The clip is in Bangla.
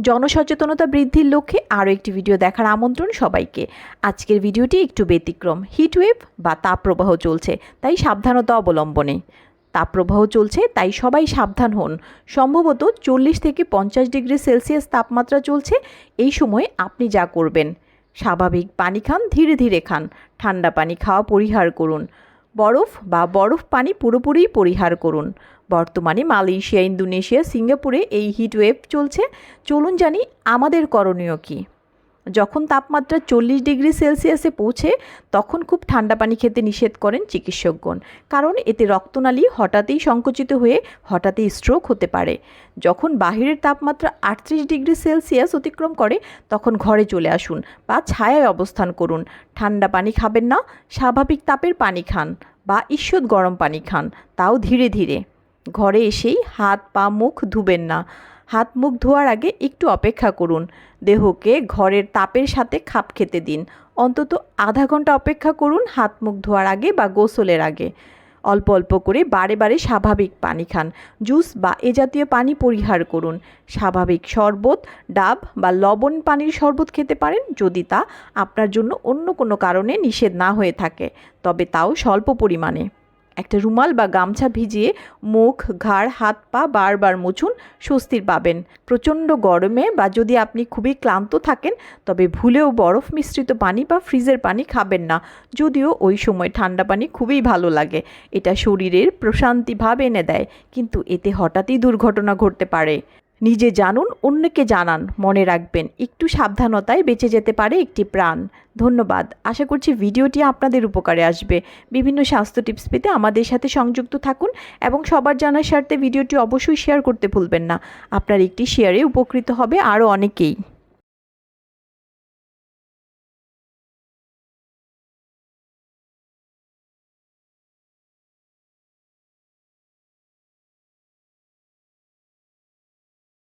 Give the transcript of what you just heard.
জনসচেতনতা বৃদ্ধির লক্ষ্যে আরও একটি ভিডিও দেখার আমন্ত্রণ সবাইকে। আজকের ভিডিওটি একটু ব্যতিক্রম। হিটওয়েভ বা তাপপ্রবাহ চলছে, তাই সাবধানতা অবলম্বনে। তাপপ্রবাহ চলছে, তাই সবাই সাবধান হন। সম্ভবত চল্লিশ থেকে পঞ্চাশ ডিগ্রি সেলসিয়াস তাপমাত্রা চলছে, এই সময় আপনি যা করবেন। স্বাভাবিক পানি খান, ধীরে ধীরে খান। ঠান্ডা পানি খাওয়া পরিহার করুন। বরফ বা বরফ পানি পুরোপুরি পরিহার করুন। বর্তমানে মালয়েশিয়া, ইন্দোনেশিয়া, সিঙ্গাপুরে এই হিটওয়েভ চলছে। চলুন জানি আমাদের করণীয় কী। যখন তাপমাত্রা চল্লিশ ডিগ্রি সেলসিয়াসে পৌঁছে, তখন খুব ঠান্ডা পানি খেতে নিষেধ করেন চিকিৎসকগণ। কারণ এতে রক্তনালী হঠাৎই সংকুচিত হয়ে হঠাৎই স্ট্রোক হতে পারে। যখন বাহিরের তাপমাত্রা আটত্রিশ ডিগ্রি সেলসিয়াস অতিক্রম করে, তখন ঘরে চলে আসুন বা ছায়ায় অবস্থান করুন। ঠান্ডা পানি খাবেন না, স্বাভাবিক তাপের পানি খান বা ঈষৎ গরম পানি খান, তাও ধীরে ধীরে। ঘরে এসেই হাত, পা, মুখ ধুবেন না। হাত মুখ ধোয়ার আগে একটু অপেক্ষা করুন। দেহকে ঘরের তাপের সাথে খাপ খেতে দিন। অন্তত আধা ঘণ্টা অপেক্ষা করুন হাত মুখ ধোয়ার আগে বা গোসলের আগে। অল্প অল্প করে বারে বারে স্বাভাবিক পানি খান। জুস বা এ জাতীয় পানি পরিহার করুন। স্বাভাবিক শরবত, ডাব বা লবণ পানির শরবত খেতে পারেন যদি তা আপনার জন্য অন্য কোনো কারণে নিষেধ না হয়ে থাকে। তবে তাও স্বল্প পরিমাণে। একটা রুমাল বা গামছা ভিজিয়ে মুখ, ঘাড়, হাত, পা বারবার মুছুন, স্বস্তির পাবেন। প্রচণ্ড গরমে বা যদি আপনি খুবই ক্লান্ত থাকেন, তবে ভুলেও বরফ মিশ্রিত পানি বা ফ্রিজের পানি খাবেন না। যদিও ওই সময় ঠান্ডা পানি খুবই ভালো লাগে। এটা শরীরের প্রশান্তি ভাব এনে দেয়, কিন্তু এতে হঠাৎই দুর্ঘটনা ঘটতে পারে। নিজে জানুন, অন্যকে জানান, মনে রাখবেন। একটু সাবধানতায় বেঁচে যেতে পারে একটি প্রাণ। ধন্যবাদ। আশা করছি ভিডিওটি আপনাদের উপকারে আসবে। বিভিন্ন স্বাস্থ্য টিপস পেতে আমাদের সাথে সংযুক্ত থাকুন এবং সবার জানার স্বার্থে ভিডিওটি অবশ্যই শেয়ার করতে ভুলবেন না। আপনার একটি শেয়ারে উপকৃত হবে আরও অনেকেই।